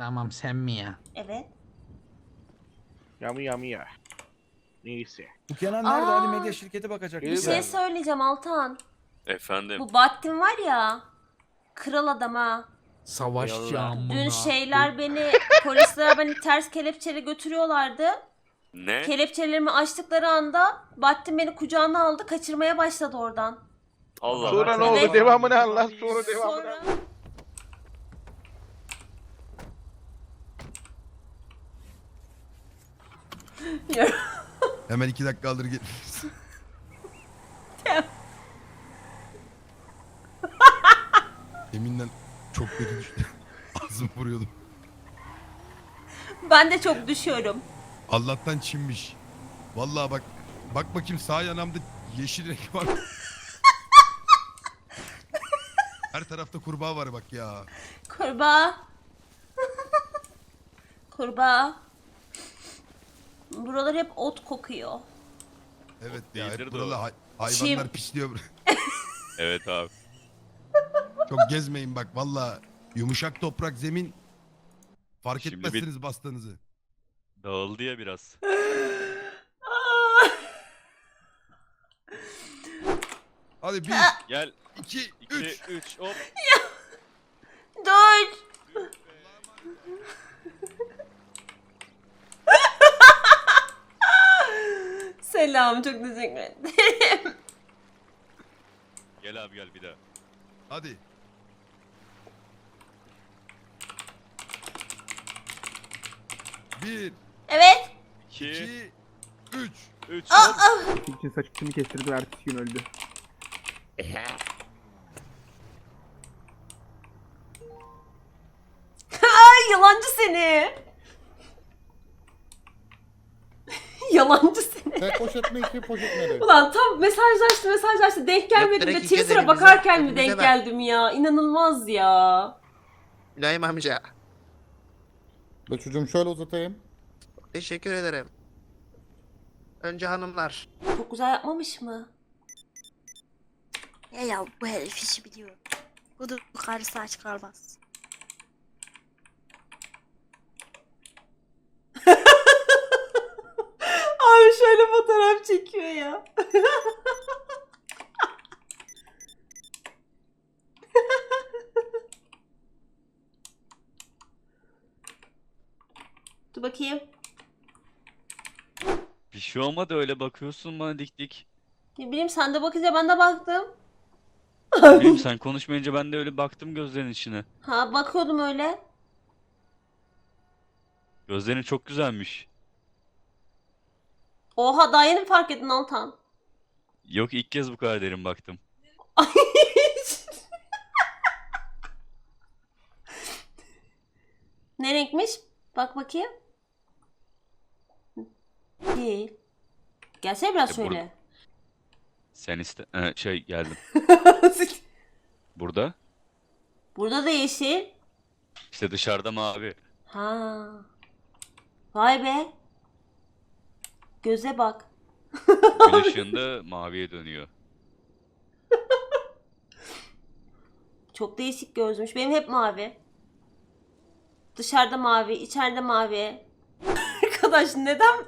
Tamam sen mi ya? Evet. Yamı yamı ya. Neyse. Bu Kenan nerede? Aa. Ali Medya şirketi bakacak. Bir şey söyleyeceğim Altan. Efendim. Bu Bahattin var ya. Kral adam ha. Savaşçı amına. Dün şeyler beni polisler beni ters kelepçeyle götürüyorlardı. Ne? Kelepçelerimi açtıkları anda Bahattin beni kucağına aldı kaçırmaya başladı oradan. Allah Sonra ne Allah. oldu? Devamını anlat. Sonra devamını Sonra anlat. Hemen iki dakika alır git. Yeminle çok kötü düştü. Ağzımı vuruyordum. ben de çok düşüyorum. Allah'tan çinmiş. Vallahi bak bak bakayım sağ yanamda yeşil renk var. Her tarafta kurbağa var bak ya. Kurbağa. Kurbağa. Buralar hep ot kokuyor. Evet ya hep Değildir de buralar o. hay- hayvanlar Çim. pisliyor. Evet abi. Çok gezmeyin bak valla. Yumuşak toprak zemin. Fark Şimdi bir- etmezsiniz bastığınızı. Dağıldı ya biraz. Hadi bir, Gel. iki, 2 üç. 3 hop. Dur. Selam çok teşekkür ederim. Gel abi gel bir daha. Hadi. Bir, Evet. 2 iki, üç. 3 Aa, aa. için saçını kestirdi ve ertesi gün öldü. Ay yalancı seni. yalancı seni. Tek poşet mi iki poşet mi? Ulan tam mesajlaştı mesajlaştı denk gelmedim de direkt Twitter'a bakarken mi denk bak. geldim ya? İnanılmaz ya. Mülayim amca. Be çocuğum şöyle uzatayım. Teşekkür ederim. Önce hanımlar. Çok güzel yapmamış mı? Ya ya bu herif işi biliyor. Bu da karısı aç kalmaz. Abi şöyle fotoğraf çekiyor ya. Dur bakayım. Bir şey olmadı öyle bakıyorsun bana dik dik. Ne bileyim sen de bakınca ben de baktım. Bileyim sen konuşmayınca ben de öyle baktım gözlerin içine. Ha bakıyordum öyle. Gözlerin çok güzelmiş. Oha daha yeni mi fark ettin Altan? Yok ilk kez bu kadar derin baktım. ne renkmiş? Bak bakayım. Değil. Gelsene biraz E, şöyle. Sen iste... Ee, şey geldim. Burada. Burada da yeşil. İşte dışarıda mavi. Ha. Vay be. Göze bak. Gün ışığında maviye dönüyor. Çok değişik gözmüş. Benim hep mavi. Dışarıda mavi, içeride mavi. Arkadaş neden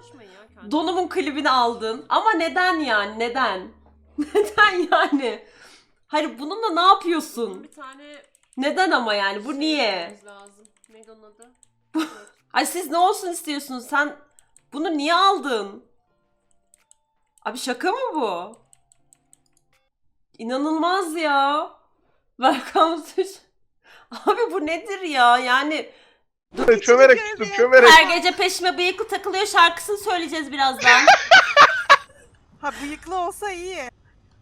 donumun klibini aldın? Ama neden yani? Neden? neden yani? Hayır bununla ne yapıyorsun? Bir tane Neden ama yani? Bu niye? yapmamız lazım. Neydi onun adı? Ay siz ne olsun istiyorsunuz? Sen bunu niye aldın? Abi şaka mı bu? İnanılmaz ya. Welcome to... Abi bu nedir ya? Yani Çömerek tuttum çömerek. her gece peşime bıyıklı takılıyor şarkısını söyleyeceğiz birazdan. Ha bıyıklı olsa iyi.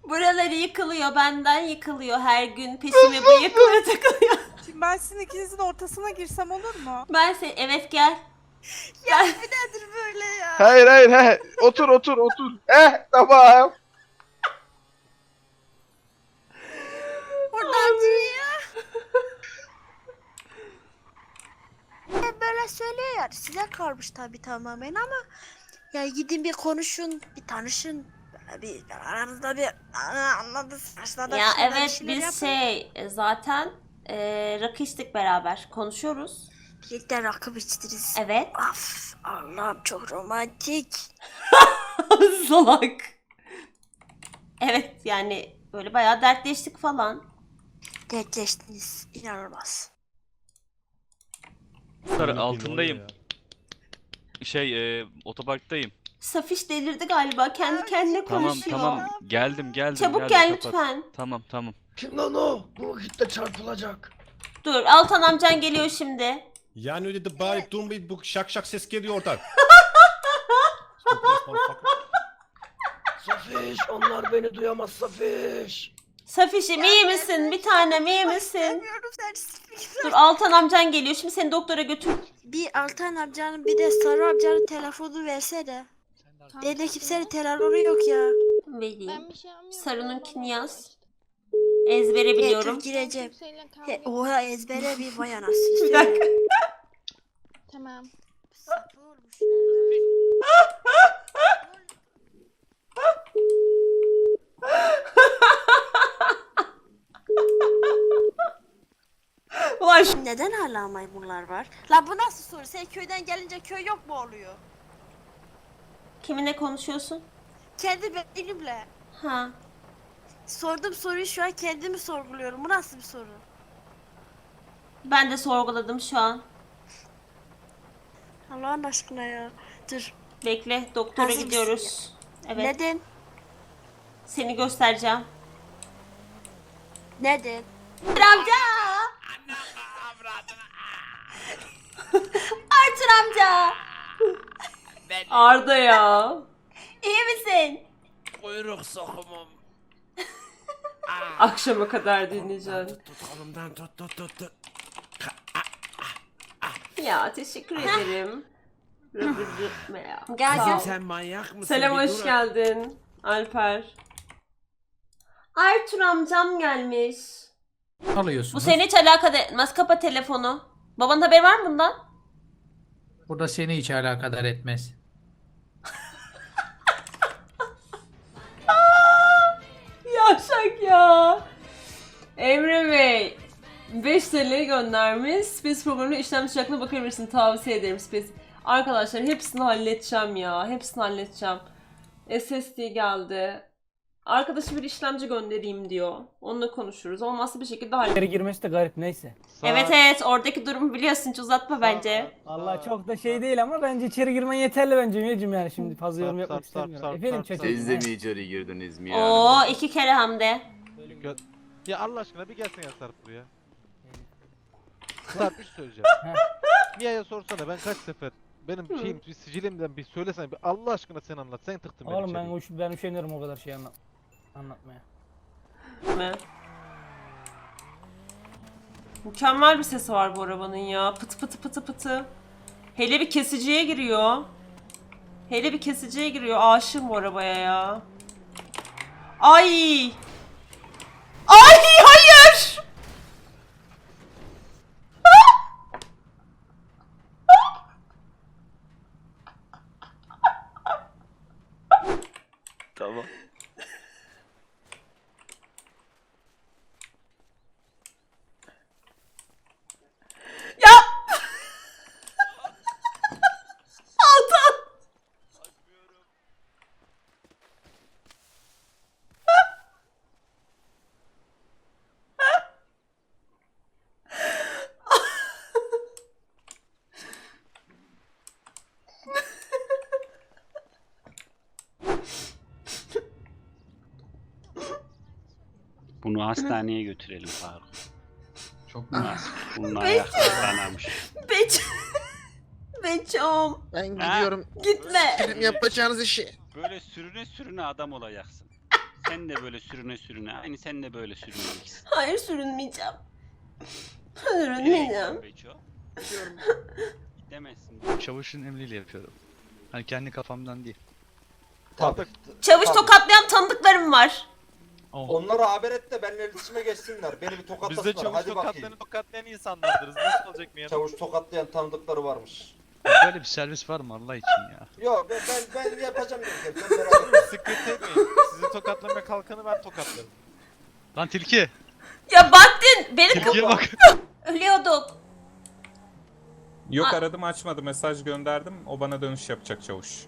Buraları yıkılıyor benden yıkılıyor her gün peşime bıyıklı takılıyor. Şimdi ben sizin ikinizin ortasına girsem olur mu? Ben sen evet gel. Nedir böyle ya? Hayır hayır hayır. Otur otur otur. Eh tamam. Buradan ya. Böyle söylüyor yani size kalmış tabi tamamen ama ya gidin bir konuşun bir tanışın böyle bir aranızda bir anladınız başlarda Ya evet biz yapın. şey e, zaten e, rakı içtik beraber konuşuyoruz. birlikte rakı içtiniz. Evet. Of Allah'ım çok romantik. Salak. Evet yani böyle bayağı dertleştik falan. Dertleştiniz. İnanılmaz. Sarı altındayım. Şey e, otoparktayım. Safiş delirdi galiba. Kendi kendine Tamam konuşuyor. tamam geldim geldim. Çabuk geldim, gel kapat. lütfen. Tamam tamam. Kim lan o? Bu vakitte çarpılacak. Dur Altan amcan geliyor şimdi. Yani öyle de bağırıp durmayın bu şak şak ses geliyor oradan. Safiş onlar beni duyamaz Safiş. Safiş'im iyi misin? Bir tanem iyi misin? Dur Altan amcan geliyor. Şimdi seni doktora götür. Bir Altan amcanın bir de Sarı amcanın telefonu versene. Bende kimsenin telefonu yok ya. Vereyim. Sarı'nınkini yaz. Ezbere biliyorum. Dur gireceğim. He, oha ezbere bir vay anasını. Bir dakika. Tamam. Ulan şu... Neden hala maymunlar var? La bu nasıl soru? Sen köyden gelince köy yok mu oluyor? Kiminle konuşuyorsun? Kendi benimle. Ha. Sordum soruyu şu an kendimi sorguluyorum. Bu nasıl bir soru? Ben de sorguladım şu an. Allah'ın aşkına ya. Dur. Bekle doktora Hazır gidiyoruz. Evet. Neden? Seni göstereceğim. Neden? amca. Arthur amca. Arda ya. İyi misin? Kuyruk sokumum. Akşama kadar dinleyeceğim. Tut kolumdan tut tut tut tut. Ya teşekkür ederim. Ya. Gel gel. Sen manyak mısın? Selam Bir hoş dur. geldin Alper. Arthur amcam gelmiş. Alıyorsunuz. Bu seni hiç alakadar etmez. Kapa telefonu. Babanın haberi var mı bundan? Burada seni hiç alakadar etmez. Yavşak ya. Emre Bey 5 TL göndermiş. Space programına işlem sıcaklığına bakabilirsin. Tavsiye ederim Space. Arkadaşlar hepsini halledeceğim ya. Hepsini halledeceğim. SSD geldi. Arkadaşı bir işlemci göndereyim diyor. Onunla konuşuruz. Olmazsa bir şekilde hallederiz. girmesi de garip neyse. Evet evet oradaki durumu biliyorsun. Hiç uzatma bence. Allah çok da şey değil ama bence içeri girmen yeterli bence Miyacım yani şimdi fazla yorum yapmak istemiyorum. Efendim çocuğum. Siz de mi içeri girdiniz mi Oo iki kere hem de. Ya Allah aşkına bir gelsin ya Sarp buraya. Sarp bir şey söyleyeceğim. Heh. Mia'ya sorsana ben kaç sefer benim şeyim bir sicilimden bir söylesene bir Allah aşkına sen anlat. Sen tıktın beni Oğlum ben içeriye. uş, ben üşeniyorum o kadar şey anlat anlatmaya. mi? Mükemmel bir sesi var bu arabanın ya. Pıtı pıtı pıtı pıtı. Hele bir kesiciye giriyor. Hele bir kesiciye giriyor. Aşığım bu arabaya ya. Ay! Ay hayır! Tamam. Ya! Altan! Bunu hastaneye götürelim Faruk. Çok Nasıl? Bunun ayakları kanamış. Beç... Beçom. Ben gidiyorum. Gitme. Benim yapacağınız işi. Böyle sürüne sürüne adam olacaksın. Sen de böyle sürüne sürüne. Aynı sen de böyle sürüneceksin. Hayır sürünmeyeceğim. Sürünmeyeceğim. Beço? Gidemezsin. Çavuşun emriyle yapıyorum. Hani kendi kafamdan değil. Tabii. Çavuş tokatlayan tanıdıklarım var. Onlara haber et de benimle iletişime geçsinler. Beni bir tokatlasınlar. Biz de çavuş tokatlayan tokatlayan insanlardırız. Nasıl olacak mı ya? Çavuş tokatlayan tanıdıkları varmış. Böyle bir servis var mı Allah için ya? Yok ben ben, ben yapacağım dedim. Ben beraber. Sıkıntı etmeyin. Sizi tokatlamaya kalkanı ben tokatlarım. Lan tilki! Ya Bahattin beni Tilkiye bak! ölüyorduk. Yok, aradım açmadı mesaj gönderdim o bana dönüş yapacak çavuş.